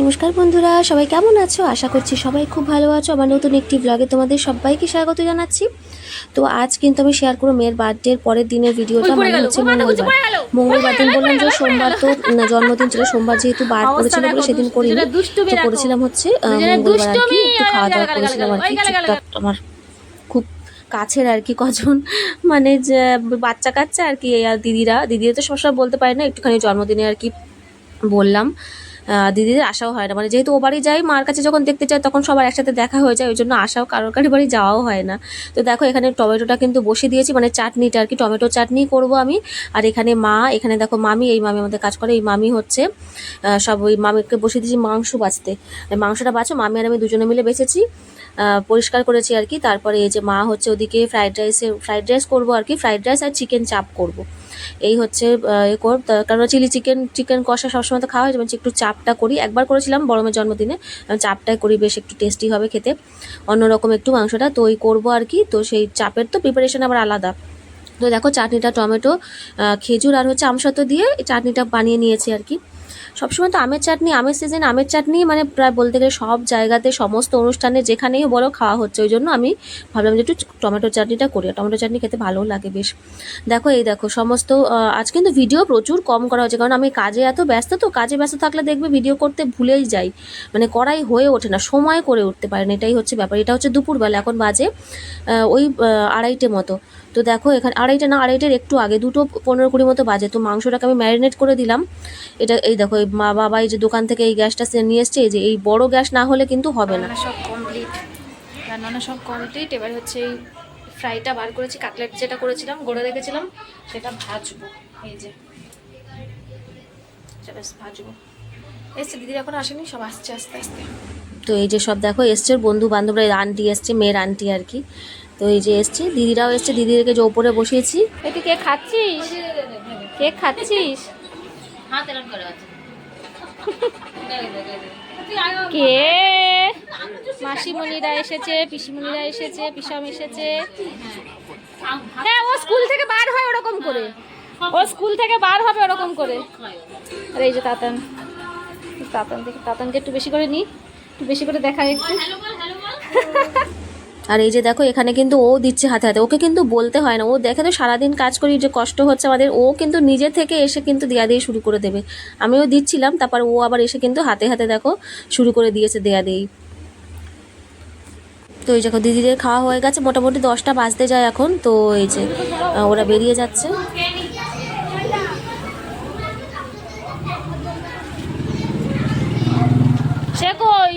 নমস্কার বন্ধুরা সবাই কেমন আছো? আশা করছি সবাই খুব ভালো আছো। আমার নতুন একটি ব্লগে তোমাদের সবাইকে স্বাগত জানাচ্ছি। তো আজ কিন্তু আমি শেয়ার করব মেয়ের বার্থডের পরের দিনের ভিডিওটা মানে হচ্ছে মঙ্গলবার। মঙ্গলবার দিন বললাম যে সোমবার তো জন্মদিন ছিল সোমবার যেহেতু বার করেছিল বলে সেদিন করিনি। তো করেছিলাম হচ্ছে মঙ্গলবার আর কি একটু খাওয়া দাওয়া করেছিলাম আর কি। আমার খুব কাছের আর কি কজন মানে যে বাচ্চা কাচ্চা আর কি আর দিদিরা। দিদিরা তো সবসময় বলতে পারে না একটুখানি জন্মদিনে আর কি বললাম। দিদিদের আশাও হয় না। মানে যেহেতু ও বাড়ি যাই মার কাছে যখন দেখতে চাই তখন সবার একসাথে দেখা হয়ে যায় ওই জন্য আশাও কারোর কারোর বাড়ি যাওয়াও হয় না। তো দেখো, এখানে টমেটোটা কিন্তু বসিয়ে দিয়েছি মানে চাটনিটা আর কি, টমেটো চাটনি করব আমি। আর এখানে মা, এখানে দেখো মামি, এই মামি আমাদের কাজ করে, এই মামি হচ্ছে সব ওই মামিকে বসিয়ে দিয়েছি মাংস বাঁচতে মাংসটা বাঁচো মামি আর আমি দুজনে মিলে বেঁচেছি পরিষ্কার করেছি আর কি। তারপরে এই যে মা হচ্ছে ওদিকে ফ্রাইড রাইসে, ফ্রাইড রাইস করব আর কি, ফ্রাইড রাইস আর চিকেন চাপ করব। এই হচ্ছে এ কর কারণ চিলি চিকেন চিকেন কষা সবসময় তো খাওয়া হয়, যেমন একটু চাপটা করি। একবার করেছিলাম বড়মের জন্মদিনে চাপটাই করি, বেশ একটু টেস্টি হবে খেতে। অন্যরকম একটু মাংসটা, তো ওই করব আর কি। তো সেই চাপের তো প্রিপারেশন আবার আলাদা। তো দেখো, চাটনিটা টমেটো খেজুর আর হচ্ছে আমসত্ব দিয়ে চাটনিটা বানিয়ে নিয়েছি আর কি। সবসময় তো আমের চাটনি, আমের সিজন আমের চাটনি মানে প্রায় বলতে গেলে সব জায়গাতে, সমস্ত অনুষ্ঠানে যেখানেই বলো খাওয়া হচ্ছে। ওই জন্য আমি ভাবলাম যে একটু টমেটো চাটনিটা করি। টমেটো চাটনি খেতে ভালোও লাগে বেশ। দেখো, এই দেখো, সমস্ত আজ কিন্তু ভিডিও প্রচুর কম করা হচ্ছে কারণ আমি কাজে এত ব্যস্ত তো, কাজে ব্যস্ত থাকলে দেখবে ভিডিও করতে ভুলেই যাই। মানে করাই হয়ে ওঠে না, সময় করে উঠতে পারে না। এটাই হচ্ছে ব্যাপার। এটা হচ্ছে দুপুরবেলা, এখন বাজে ওই আড়াইটে মতো। তো দেখো, এখানে আড়াইটে না, আড়াইটের একটু আগে, দুটো পনেরো কুড়ি মতো বাজে। তো মাংসটাকে আমি ম্যারিনেট করে দিলাম। এটা এই দেখো এই মা বাবা এই যে দোকান থেকে এই গ্যাসটা সে নিয়ে এসছে এই যে এই বড় গ্যাস না হলে কিন্তু হবে না। সব কমপ্লিট রান্না সব কমপ্লিট এবার হচ্ছে এই ফ্রাইটা বার করেছি কাটলেট যেটা করেছিলাম গড়ে রেখেছিলাম সেটা ভাজবো। এই যে ভাজবো। এসছে দিদির এখন আসেনি সব আসছে আস্তে আস্তে। তো এই যে সব দেখো এসছে বন্ধু বান্ধবরা এই আন্টি এসছে মেয়ের আন্টি আর কি। তো এই যে এসছে দিদিরাও এসছে দিদিদেরকে যে ওপরে বসিয়েছি। এই তুই কেক খাচ্ছিস? কেক খাচ্ছিস? কে? মাসিমণিরা এসেছে, পিসিমণিরা এসেছে, পিসাম এসেছে। হ্যাঁ ও স্কুল থেকে বার হয় ওরকম করে। ও স্কুল থেকে বার হবে ওরকম করে। আর এই যে তাতান। তাতান দেখি, তাতানকে একটু বেশি করে নিই একটু বেশি করে দেখাই একটু। আর এই যে দেখো এখানে কিন্তু ও দিচ্ছে হাতে হাতে। ওকে কিন্তু বলতে হয় না। ও দেখে তো সারাদিন কাজ করি যে কষ্ট হচ্ছে আমাদের। ও কিন্তু নিজে থেকে এসে কিন্তু দেয়া দিয়ে শুরু করে দেবে। আমিও দিচ্ছিলাম তারপর ও আবার এসে কিন্তু হাতে হাতে দেখো শুরু করে দিয়েছে দেয়া দিয়েই তো এই দেখো দিদিদের খাওয়া হয়ে গেছে। মোটামুটি দশটা বাজতে যায় এখন। তো এই যে ওরা বেরিয়ে যাচ্ছে। সে কই?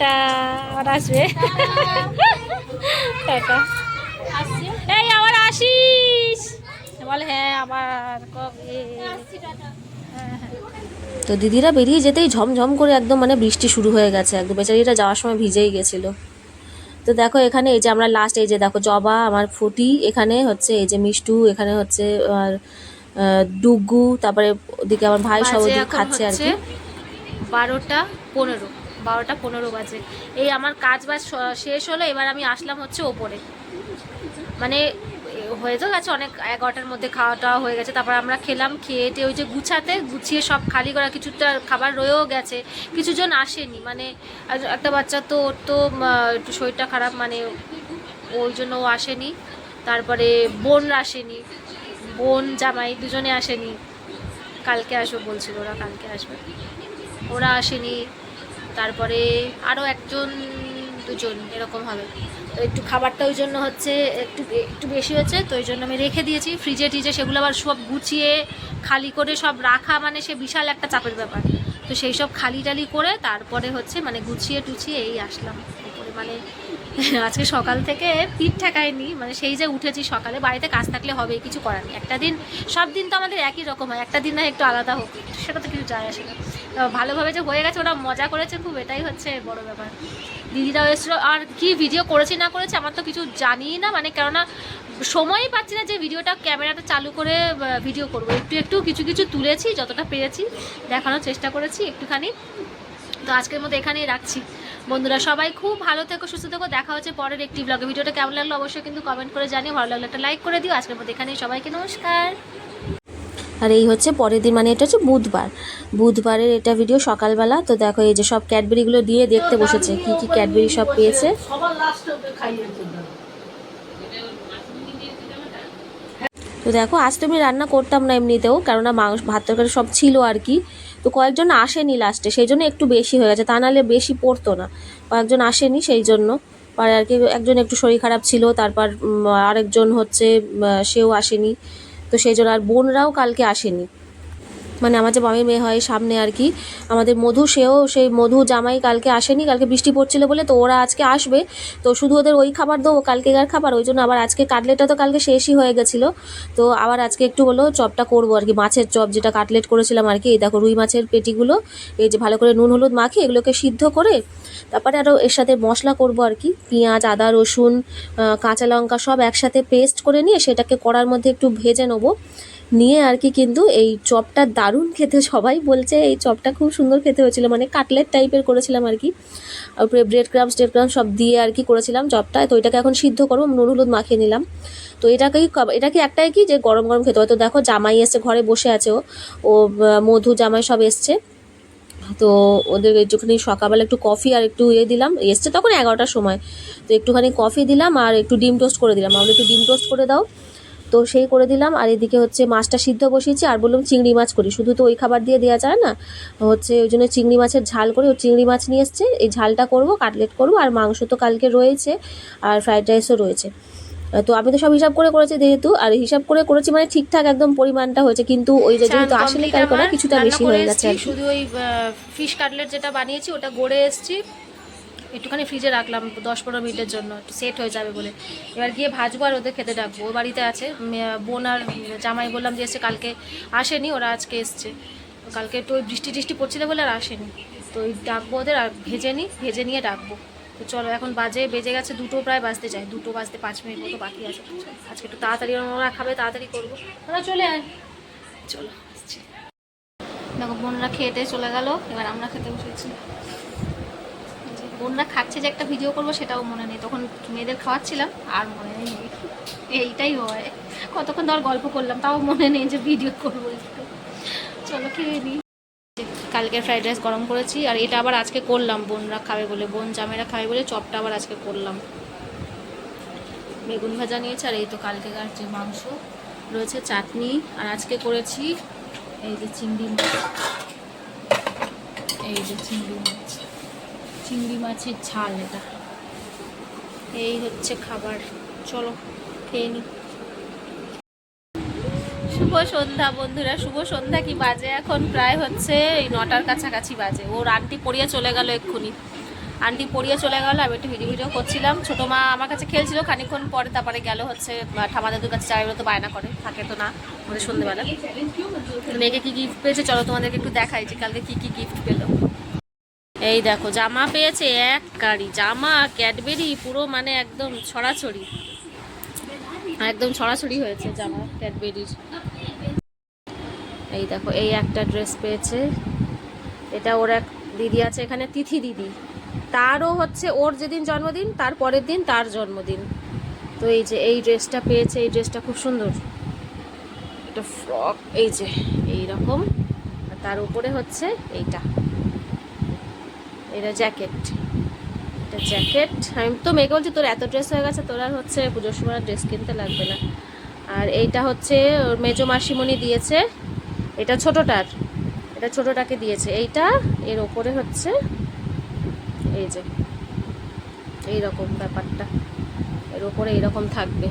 টাটা আবার আসবে। টাটা এই আবার আসিস। বলে হ্যাঁ আবার কবে। তো দিদিরা বেরিয়ে যেতেই ঝমঝম করে একদম মানে বৃষ্টি শুরু হয়ে গেছে। একদম বেচারিটা যাওয়ার সময় ভিজেই গেছিল। তো দেখো এখানে এই যে আমরা লাস্ট এই যে দেখো জবা আমার ফুটি এখানে হচ্ছে এই যে মিষ্টু এখানে হচ্ছে আর ডুগু তারপরে ওদিকে আমার ভাই সব খাচ্ছে আর কি। বারোটা পনেরো। বারোটা পনেরো বাজে। এই আমার কাজ বাজ শেষ হলো, এবার আমি আসলাম হচ্ছে ওপরে। মানে হয়ে তো গেছে অনেক, এগারোটার মধ্যে খাওয়া টাওয়া হয়ে গেছে। তারপর আমরা খেলাম, খেয়ে ওই যে গুছাতে, গুছিয়ে সব খালি করা, কিছুটা খাবার রয়েও গেছে। কিছুজন আসেনি মানে একটা বাচ্চা তো, ওর তো একটু শরীরটা খারাপ মানে ওই জন্য ও আসেনি। তারপরে বোন আসেনি, বোন, জামাই দুজনে আসেনি। কালকে আসবে বলছিল ওরা, কালকে আসবে। ওরা আসেনি। তারপরে আরও একজন, দুজন, এরকম হবে। তো একটু খাবারটা ওই জন্য হচ্ছে একটু একটু বেশি হচ্ছে তো ওই জন্য আমি রেখে দিয়েছি। ফ্রিজে, টিজে সেগুলো আবার সব গুছিয়ে, খালি করে সব রাখা মানে সে বিশাল একটা চাপের ব্যাপার। তো সেই সব খালি টালি করে তারপরে হচ্ছে মানে গুছিয়ে, টুছিয়ে এই আসলাম। মানে আজকে সকাল থেকে পিঠ ঠেকায়নি মানে সেই যে উঠেছি সকালে, বাড়িতে কাজ থাকলে হবে, কিছু করার নেই। একটা দিন, সব দিন তো আমাদের একই রকম হয়, একটা দিন না একটু আলাদা হোক, সেটা তো কিছু যায় আসে না। ভালোভাবে যে হয়ে গেছে, ওরা মজা করেছে খুব, এটাই হচ্ছে বড় ব্যাপার। দিদিরাও এসেছিল, আর কি ভিডিও করেছি, না করেছি, আমার তো কিছু জানিই না মানে কেননা সময়ই পাচ্ছি না যে ভিডিওটা ক্যামেরাটা চালু করে ভিডিও করব। একটু একটু কিছু কিছু তুলেছি, যতটা পেরেছি, দেখানোর চেষ্টা করেছি একটুখানি। তো আজকের মতো এখানেই রাখছি। বন্ধুরা, সবাই খুব ভালো থেকো, সুস্থ থেকো, দেখা হচ্ছে পরের একটি ব্লগে ভিডিওটা কেমন লাগল অবশ্যই কিন্তু কমেন্ট করে জানিও, ভালো লাগল একটা লাইক করে দিও। আজকের মতো এখানেই সবাইকে নমস্কার। আর এই হচ্ছে পরের দিন মানে এটা হচ্ছে বুধবার। বুধবারের এটা ভিডিও সকালবেলা, তো দেখো এই যে সব ক্যাডবেরিগুলো দিয়ে দেখতে বসেছে, কি কি ক্যাডবেরি সব পেয়েছে। তো দেখো, আজ তো আমি রান্না করতাম না এমনিতেও, কেননা মাংস, ভাত তরকারি সব ছিল আর কি। তো কয়েকজন আসেনি লাস্টে সেই জন্য একটু বেশি হয়ে গেছে, তা নাহলে বেশি পড়তো না। কয়েকজন আসেনি সেই জন্য আর আর কি, একজন একটু শরীর খারাপ ছিল, তারপর আরেকজন হচ্ছে সেও আসেনি। তো সেই জন্য আর বোনরাও কালকে আসেনি। মানে আমার যে মামির মেয়ে হয় সামনে আর কি, আমাদের মধু, সেও সেই মধু জামাই কালকে আসেনি, কালকে বৃষ্টি পড়ছিল বলে তো ওরা আজকে আসবে। তো শুধু ওদের ওই খাবার দেবো, কালকেকার খাবার, ওই জন্য আবার আজকে কাটলেটটা তো কালকে শেষই হয়ে গেছিল। তো আবার আজকে একটু হলো চপটা করব আর কি, মাছের চপ যেটা কাটলেট করেছিলাম আর কি, এই দেখো রুই মাছের পেটিগুলো, এই যে ভালো করে নুন হলুদ মাখিয়ে এগুলোকে সিদ্ধ করে তারপরে আরও এর সাথে মশলা করব আর কি, পেঁয়াজ, আদা, রসুন কাঁচা লঙ্কা সব একসাথে পেস্ট করে নিয়ে সেটাকে কড়ার মধ্যে একটু ভেজে নেব। নিয়ে আর কি কিন্তু এই চপটা দারুণ খেতে সবাই বলছে, এই চপটা খুব সুন্দর খেতে হয়েছিল মানে কাটলেট টাইপের করেছিলাম আর কি। উপরে ব্রেড ক্রামস টেড ক্রামস সব দিয়ে আর কি করেছিলাম চপটা, তো এটাকে এখন সিদ্ধ করব, নুন, হলুদ মাখিয়ে নিলাম। তো এটাকেই এটাকে একটাই কি যে গরম গরম খেতে হয়। তো দেখো জামাই এসছে, ঘরে বসে আছে ও। ও মধু, জামাই সব এসছে। তো ওদের একটুখানি সকালবেলা একটু কফি আর একটু ইয়ে দিলাম। এসছে তখন এগারোটার সময়। তো একটুখানি কফি দিলাম আর একটু ডিম টোস্ট করে দিলাম। আমরা একটু ডিম টোস্ট করে দাও। তো সেই করে দিলাম। আর এদিকে হচ্ছে মাছটা সিদ্ধ বসিয়েছি আর বললাম চিংড়ি মাছ করি। শুধু তো ওই খাবার দিয়ে দেওয়া যায় না হচ্ছে ওই জন্য চিংড়ি মাছের ঝাল করে ও চিংড়ি মাছ নিয়ে এসছে। এই ঝালটা করব কাটলেট করব আর মাংস তো কালকে রয়েছে আর ফ্রাইড রাইসও রয়েছে। তো আমি তো সব হিসাব করে করেছি যেহেতু আর হিসাব করে করেছি মানে ঠিকঠাক একদম পরিমাণটা হয়েছে। কিন্তু ওই যে যেহেতু চান আসলে কাল করে কিছুটা বেশি হয়ে গেছে। শুধু ওই ফিশ কাটলেট যেটা বানিয়েছি ওটা গড়ে এসেছি। একটুখানি ফ্রিজে রাখলাম, দশ পনেরো মিনিটের জন্য, একটু সেট হয়ে যাবে বলে। এবার গিয়ে ভাজবো আর ওদের খেতে ডাকবো। ও বাড়িতে আছে বোন আর জামাই বললাম যে এসে কালকে আসেনি, ওরা আজকে এসছে। কালকে একটু ওই বৃষ্টি টিষ্টি পড়ছিল বলে আর আসেনি। তো ওই ডাকবো ওদের আর ভেজে নিই ভেজে নিয়ে ডাকবো। তো চলো, এখন বাজে, বেজে গেছে, দুটো প্রায় বাজতে যায়। দুটো বাজতে পাঁচ মিনিট মতো বাকি আছে। আজকে একটু তাড়াতাড়ি ওরা খাবে, তাড়াতাড়ি করব। ওরা চলে আয়। চলো, আসছি। দেখো, বোনরা খেতে চলে গেল, এবার আমরা খেতে বসেছি। বোনরা খাচ্ছে যে একটা ভিডিও করব সেটাও মনে নেই। তখন মেয়েদের খাওয়াচ্ছিলাম, আর মনে নেই। এইটাই হয়। কতক্ষণ ধর গল্প করলাম, তাও মনে নেই যে ভিডিও করব একটু। চলো খেয়ে নিই কালকে ফ্রাইড রাইস গরম করেছি, আর এটা আবার আজকে করলাম, বোনরা খাবে বলে। বোন জামেরা খাবে বলে চপটা আবার আজকে করলাম। বেগুন ভাজা নিয়েছে, আর এই তো কালকেকার যে মাংস রয়েছে, চাটনি। আর আজকে করেছি এই যে চিংড়ি মাছ। এই যে চিংড়ি মাছ। চিংড়ি মাছের ঝাল এটা। এই হচ্ছে খাবার। চলো খেয়ে নি। শুভ সন্ধ্যা বন্ধুরা শুভ সন্ধ্যা কি বাজে? এখন প্রায় হচ্ছে এই নটার কাছাকাছি বাজে। ওর আন্টি পড়িয়ে চলে গেল এক্ষুনি। আন্টি পড়িয়ে চলে গেল আমি একটু ভিডিও ভিডিও করছিলাম। ছোটো মা আমার কাছে খেলছিল খানিক্ষণ পরে তারপরে গেল হচ্ছে আহ, ঠামা দাদুর কাছে যাই তো বায়না করে থাকে তো না আমাদের সন্ধ্যেবেলা মেয়েকে কি গিফট পেয়েছে? চলো তোমাদেরকে একটু দেখাই যে কালকে কি কি গিফট পেল। এই দেখো, জামা পেয়েছে এক গাড়ি। জামা, ক্যাডবেরি, পুরো মানে একদম ছড়াছড়ি। একদম ছড়াছড়ি হয়েছে জামা, ক্যাডবেরির। এই দেখো, এই একটা ড্রেস পেয়েছে। এটা ওর এক দিদি আছে, এখানে তিথি দিদি। তারও হচ্ছে ওর যেদিন জন্মদিন, তার পরের দিন তার জন্মদিন। তো এই যে, এই ড্রেসটা পেয়েছে, এই ড্রেসটা খুব সুন্দর। একটা ফ্রক, এই যে এই রকম তার উপরে হচ্ছে এইটা। এটা জ্যাকেট। এটা জ্যাকেট। আমি তো মেয়েকে বলছি, তোর এত ড্রেস হয়ে গেছে, তোর আর হচ্ছে পুজোর সময় ড্রেস কিনতে লাগবে না। আর এইটা হচ্ছে ওর মেজো মাসিমণি দিয়েছে। এটা ছোটোটার। এটা ছোটোটাকে দিয়েছে। এইটা, এর ওপরে হচ্ছে এই যে এই রকম ব্যাপারটা। এর ওপরে এইরকম থাকবে।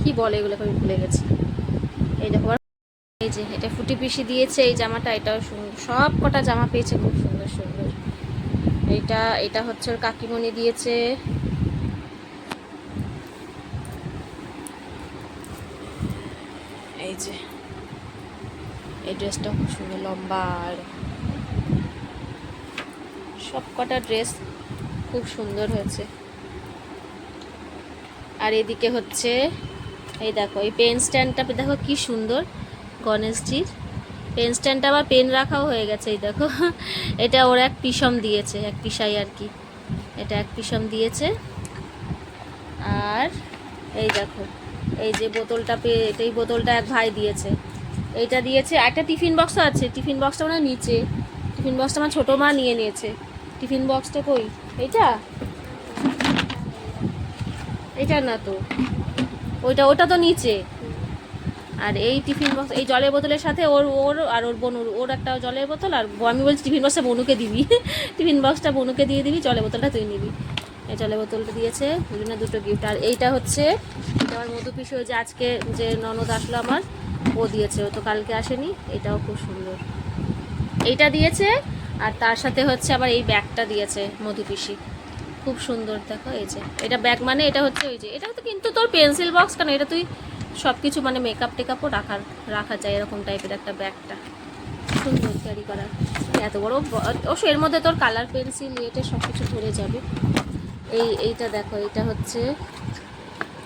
কি বলে এগুলোকে আমি ভুলে গেছি। এই দেখো এই যে, এটা ফুটি পিসি দিয়েছে, এই জামাটা, এটাও সব কটা জামা পেয়েছে, খুব সুন্দর সুন্দর। এইটা, এটা হচ্ছে ওর কাকিমণি দিয়েছে। এই যে, এই ড্রেসটা খুব সুন্দর, লম্বা আর সব কটা ড্রেস খুব সুন্দর হয়েছে। আর এদিকে হচ্ছে, এই দেখো, এই পেন স্ট্যান্ডটা, দেখো কি সুন্দর, গণেশজির। পেন স্ট্যান্ডটা আবার পেন রাখাও হয়ে গেছে, এই দেখো। এটা ওর এক পিসম দিয়েছে, এক পিসাই আর কি। এটা এক পিসম দিয়েছে। আর এই দেখো, এই যে বোতলটা পেয়ে এই বোতলটা এক ভাই দিয়েছে। এইটা দিয়েছে, একটা টিফিন বক্সও আছে। টিফিন বক্সটা মানে নিচে। টিফিন বক্সটা আমার ছোটো মা নিয়ে নিয়েছে। টিফিন বক্সটা কই? এইটা? এটা না তো। ওইটা, ওটা তো নিচে। আর এই টিফিন বক্স, এই জলের বোতলের সাথে ওর ওর আর ওর বনুর, ওর একটা জলের বোতল আর আমি বলছি টিফিন বক্সটা বনুকে দিবি। টিফিন বক্সটা বনুকে দিয়ে দিবি, জলের বোতলটা তুই নিবি। এই জলের বোতলটা দিয়েছে জন্য দুটো গিফট আর এইটা হচ্ছে আমার মধু পিসি যে আজকে যে ননদ আসলো আমার, ও দিয়েছে, ও তো কালকে আসেনি, এটাও খুব সুন্দর। এইটা দিয়েছে, আর তার সাথে হচ্ছে আবার এই ব্যাগটা দিয়েছে মধু পিসি। খুব সুন্দর, দেখো এই যে। এটা ব্যাগ মানে এটা হচ্ছে ওই যে, এটা তো কিন্তু তোর পেন্সিল বক্স কেন? এটা তুই সব কিছু মানে মেকআপ টেকআপও রাখার, রাখা যায় এরকম টাইপের একটা ব্যাগটা। সুন্দর ক্যারি করা। এত বড় অবশ্য এর মধ্যে তোর কালার পেন্সিল ইয়েটে সব কিছু ধরে যাবে। এই, এইটা দেখো এটা হচ্ছে,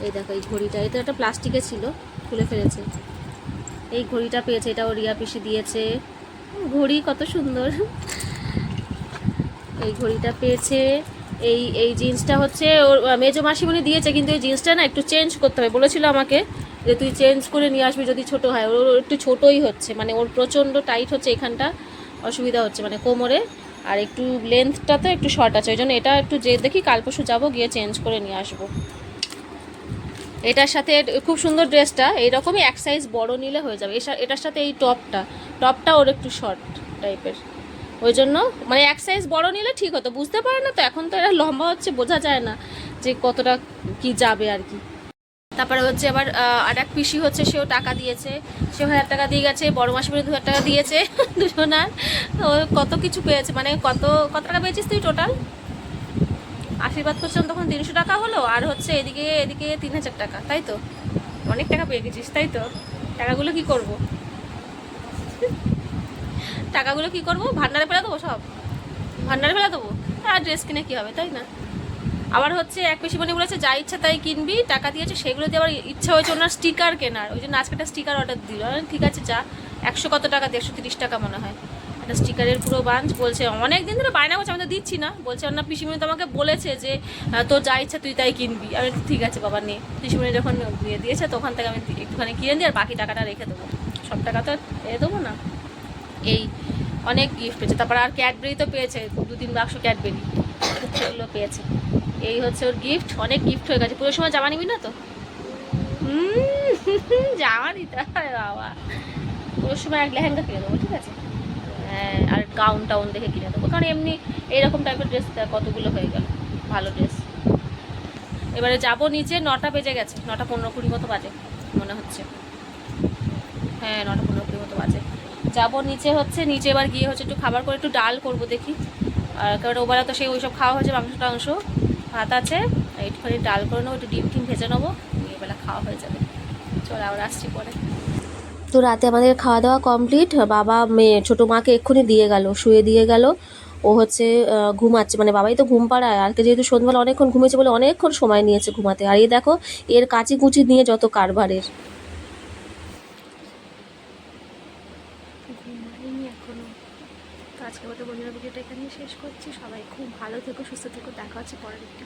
এই দেখো, এই ঘড়িটা। এটা একটা প্লাস্টিকে ছিল, খুলে ফেলেছে। এই ঘড়িটা পেয়েছে, এটা ও রিয়া পিসি দিয়েছে। ঘড়ি কত সুন্দর। এই ঘড়িটা পেয়েছে, এই এই জিন্সটা হচ্ছে ওর মেজো মাসিমণি দিয়েছে, কিন্তু এই জিন্সটা না একটু চেঞ্জ করতে হবে। বলেছিল আমাকে যে তুই চেঞ্জ করে নিয়ে আসবি যদি ছোট হয়। ওর একটু ছোটই হচ্ছে। মানে ওর প্রচণ্ড টাইট হচ্ছে এখানটা। অসুবিধা হচ্ছে। মানে কোমরে। আর একটু লেন্থটা তো একটু শর্ট আছে। ওই জন্য এটা একটু যে দেখি কাল পরশু যাব, গিয়ে চেঞ্জ করে নিয়ে আসব। এটার সাথে খুব সুন্দর ড্রেসটা এইরকমই এক সাইজ বড় নিলে হয়ে যাবে। এটার সাথে এই টপটা টপটা ওর একটু শর্ট টাইপের ওই জন্য মানে এক সাইজ বড় নিলে ঠিক হতো। বুঝতে পারে না তো? এখন তো এরা লম্বা হচ্ছে, বোঝা যায় না যে কতটা কি যাবে আর কি। তারপরে হচ্ছে আবার আর এক পিসি হচ্ছে, সেও টাকা দিয়েছে। সেও হাজার টাকা দিয়ে গেছে, বড় মাসি দু হাজার টাকা দিয়েছে, দুজনার। ও কত কিছু পেয়েছে মানে কত কত টাকা পেয়েছিস তুই টোটাল আশীর্বাদ করছিলাম তখন তিনশো টাকা হলো, আর হচ্ছে এদিকে এদিকে তিন হাজার টাকা, তাই তো? অনেক টাকা পেয়ে গেছিস, তাই তো? টাকাগুলো কি করব? টাকাগুলো কি করব? ভান্ডারে ফেলে দেবো সব? ভান্ডারে ফেলে দেবো? আর ড্রেস কিনে কি হবে, তাই না? আবার হচ্ছে এক পিসিমণি বলেছে, যা ইচ্ছা তাই কিনবি, টাকা দিয়েছে, সেগুলো দিয়ে আবার ইচ্ছা হয়েছে ওনার স্টিকার কেনার। ওই জন্য আজকে একটা স্টিকার অর্ডার দিল। ঠিক আছে, যা, একশো কত টাকা একশো তিরিশ টাকা মনে হয়। একটা স্টিকারের পুরো বাঞ্চ, বলছে, অনেক দিন ধরে বায়না করছে, আমি তো দিচ্ছি না। বলছে, অন্য পিসিমণি তো আমাকে বলেছে যে তোর যা ইচ্ছা তুই তাই কিনবি। আমি ঠিক আছে বাবা, নে। পিসিমণি যখন দিয়ে দিয়েছে, তখন থেকে আমি একটুখানি কিনে দিই আর বাকি টাকাটা রেখে দেবো। সব টাকা তো এ দেবো না। এই অনেক গিফট পেয়েছে। তারপর আর ক্যাডবেরি তো পেয়েছে দু তিন বাক্স ক্যাডবেরি সেগুলো পেয়েছে। এই হচ্ছে ওর গিফট অনেক গিফট হয়ে গেছে। পুরো সময় জামা নিবি না তো? জামা নিতে হয়, বাবা। পুরো সময় এক লেহেঙ্গা কিনে দেবো, ঠিক আছে? হ্যাঁ আর গাউন টাউন দেখে কিনে দেবো। কারণ এমনি এইরকম টাইপের ড্রেস কতগুলো হয়ে গেল। ভালো ড্রেস এবারে যাব নিচে, নটা বেজে গেছে। নটা পনেরো কুড়ি মতো বাজে, মনে হচ্ছে। হ্যাঁ নটা পনেরো কুড়ি মতো বাজে। যাব নিচে হচ্ছে, নিচে এবার গিয়ে হচ্ছে একটু খাবার করে একটু ডাল করব দেখি। আর কারণ ওবেলা তো সেই ওইসব খাওয়া হয়েছে, মাংস টাংস। ভাত আছে, একটুখানি ডাল করে নেব, একটু ডিম টিম ভেজে নেব এবেলা খাওয়া হয়ে যাবে। চলে আবার আসছি পরে। তো রাতে আমাদের খাওয়া দাওয়া কমপ্লিট বাবা, মেয়ে, ছোটো মাকে এক্ষুনি দিয়ে গেল, শুয়ে দিয়ে গেল। ও হচ্ছে ঘুমাচ্ছে মানে বাবাই তো ঘুম পাড়ায়, আজকে যেহেতু সন্ধ্যাবেলা অনেকক্ষণ ঘুমিয়েছে বলে অনেকক্ষণ সময় নিয়েছে ঘুমাতে। আর এই দেখো, এর কাঁচি কুচি নিয়ে যত কারবারের ঘুমাইনি এখনও তো আজকে মতো বন্ধুরা ভিডিওটা এখানেই শেষ করছি সবাই খুব ভালো থেকো সুস্থ থেকো দেখা হচ্ছে পরের একটা